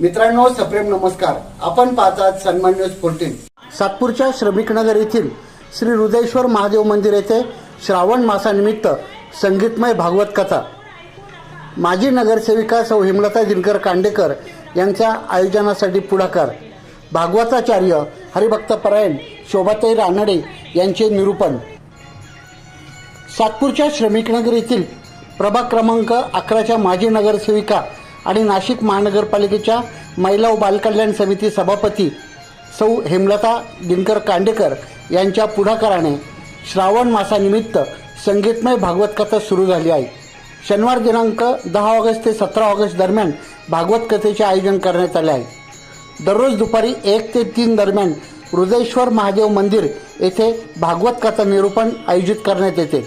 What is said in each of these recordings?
मित्रांनो सप्रेम नमस्कार. आपण पाहतात सन्मान न्यूज फोर्टीन सातपूरच्या श्रमिक नगर येथील श्री हृदयेश्वर महादेव मंदिर येथे श्रावण मासानिमित्त संगीतमय भागवत कथा. माजी नगरसेविका सौ हेमलता दिनकर कांडेकर यांच्या आयोजनासाठी पुढाकार. भागवताचार्य हरिभक्तपरायण शोभाताई रानडे यांचे निरूपण. सातपूरच्या श्रमिकनगर येथील प्रभाग क्रमांक अकराच्या माजी नगरसेविका आणि नाशिक महानगरपालिकेच्या महिला व बालकल्याण समिती सभापती सौ हेमलता दिनकर कांडेकर यांच्या पुढाकाराने श्रावण मासानिमित्त संगीतमय भागवत कथा सुरू झाली आहे. शनिवार दिनांक दहा ऑगस्ट ते सतरा ऑगस्ट दरम्यान भागवत कथेचे आयोजन करण्यात आले आहे. दररोज दुपारी एक ते तीन दरम्यान हृदयेश्वर महादेव मंदिर येथे भागवत कथा निरूपण आयोजित करण्यात येते.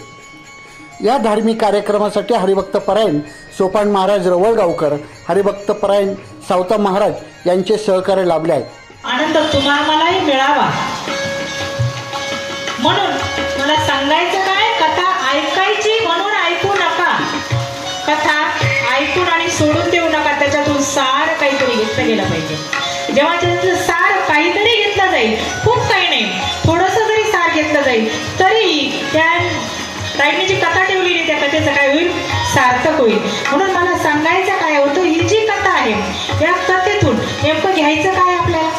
या धार्मिक कार्यक्रमासाठी हरिभक्त परायण सोपान महाराज रवळगावकर हरिभक्त परायण सावता महाराज यांचे सहकार्य लाभले आहे. आनंद तुम्हालाही मिळावा. म्हणून मला सांगायचं काय? कथा ऐकायची म्हणून ऐकू नका. कथा ऐकून आणि सोडून देऊ नका. त्याच्यातून सार काहीतरी घेतलं गेलं पाहिजे. जेव्हा त्याच्यातून सार काहीतरी घेतलं जाईल खूप काही नाही. थोडंसं जरी सार घेतलं जाईल तरी त्या ताईने जी कथा ठेवलेली त्या कथेचं काय होईल? सार्थक होईल. म्हणून मला सांगायचं काय होतं ही जी कथा आहे या कथेतून नेमकं घ्यायचं काय आपल्याला?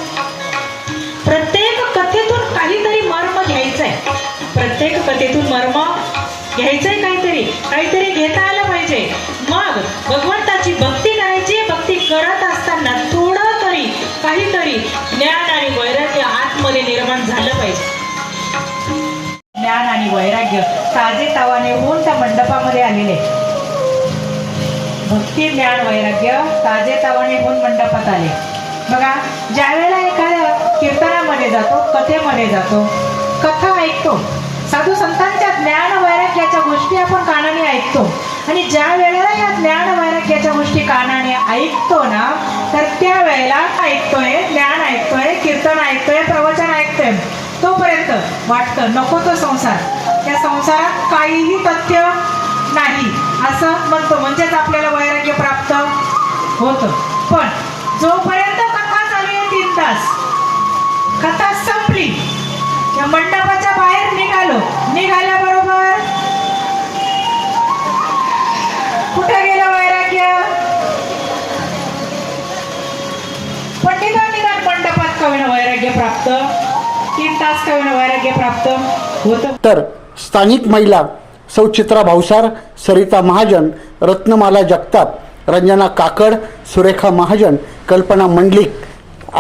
प्रत्येक कथेतून काहीतरी मर्म घ्यायचंय. प्रत्येक कथेतून मर्म घ्यायचंय काहीतरी. काहीतरी घेता आलं पाहिजे. मग भगवंताची भक्ती ज्ञान आणि वैराग्य ताजे तावाने होऊन त्या मंडपामध्ये आलेले. भक्ती ज्ञान वैराग्य ताजे तावाने होऊन मंडपात आले. बघा ज्या वेळेला एखाद्या कीर्तनामध्ये जातो कथेमध्ये जातो कथा ऐकतो साधू संतांच्या ज्ञान वैराग्याच्या गोष्टी आपण कानाने ऐकतो. आणि ज्या वेळेला या ज्ञान वैराग्याच्या गोष्टी कानाने ऐकतो ना तर त्या वेळेला ऐकतोय ज्ञान ऐकतोय कीर्तन ऐकतोय प्रवचन तोपर्यंत वाटतं नको तो संसार. त्या संसारात काहीही तथ्य नाही असं म्हणतो. म्हणजेच आपल्याला वैराग्य प्राप्त होतं. पण जोपर्यंत कथा चालू आहे तीन तास कथा संपली या मंडपाच्या बाहेर निघालो. निघाल्याबरोबर कुठे गेलं वैराग्य? पण निघा निघा मंडपात कवीनं वैराग्य प्राप्त? तीन तास वैराग्य प्राप्त होतं? तर स्थानिक महिला सौ चित्रा भावसार सरिता महाजन रत्नमाला जगताप रंजना काकड सुरेखा महाजन कल्पना मंडलिक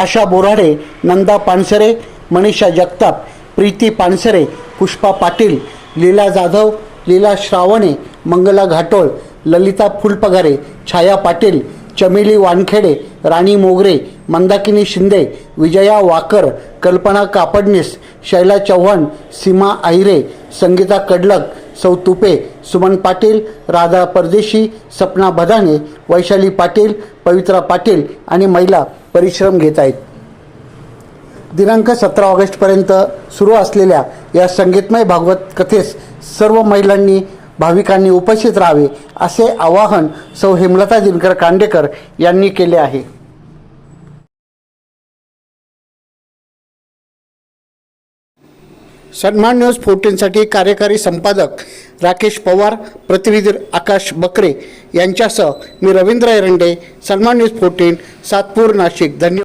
आशा बोराडे नंदा पानसरे मनीषा जगताप प्रीती पानसरे पुष्पा पाटील लीला जाधव लीला श्रावणे मंगला घाटोळ ललिता फुलपगारे छाया पाटील चमेली वानखेडे राणी मोगरे मंदाकिनी शिंदे विजया वाकर कल्पना कापडनीस शैला चव्हाण सीमा आहिरे संगीता कडलक सौ तुपे सुमन पाटील राधा परदेशी सपना भदाने वैशाली पाटील पवित्रा पाटील आणि महिला परिश्रम घेत आहेत. दिनांक सतरा ऑगस्टपर्यंत सुरू असलेल्या या संगीतमय भागवत कथेस सर्व महिलांनी भाविकांनी उपस्थित राहावे असे आवाहन सौ हेमलता दिनकर कांडेकर यांनी केले आहे. सन्मान न्यूज फोर्टीनसाठी कार्यकारी संपादक राकेश पवार प्रतिनिधी आकाश बकरे यांच्यासह मी रवींद्र एरंडे सन्मान न्यूज फोर्टीन सातपूर नाशिक. धन्यवाद.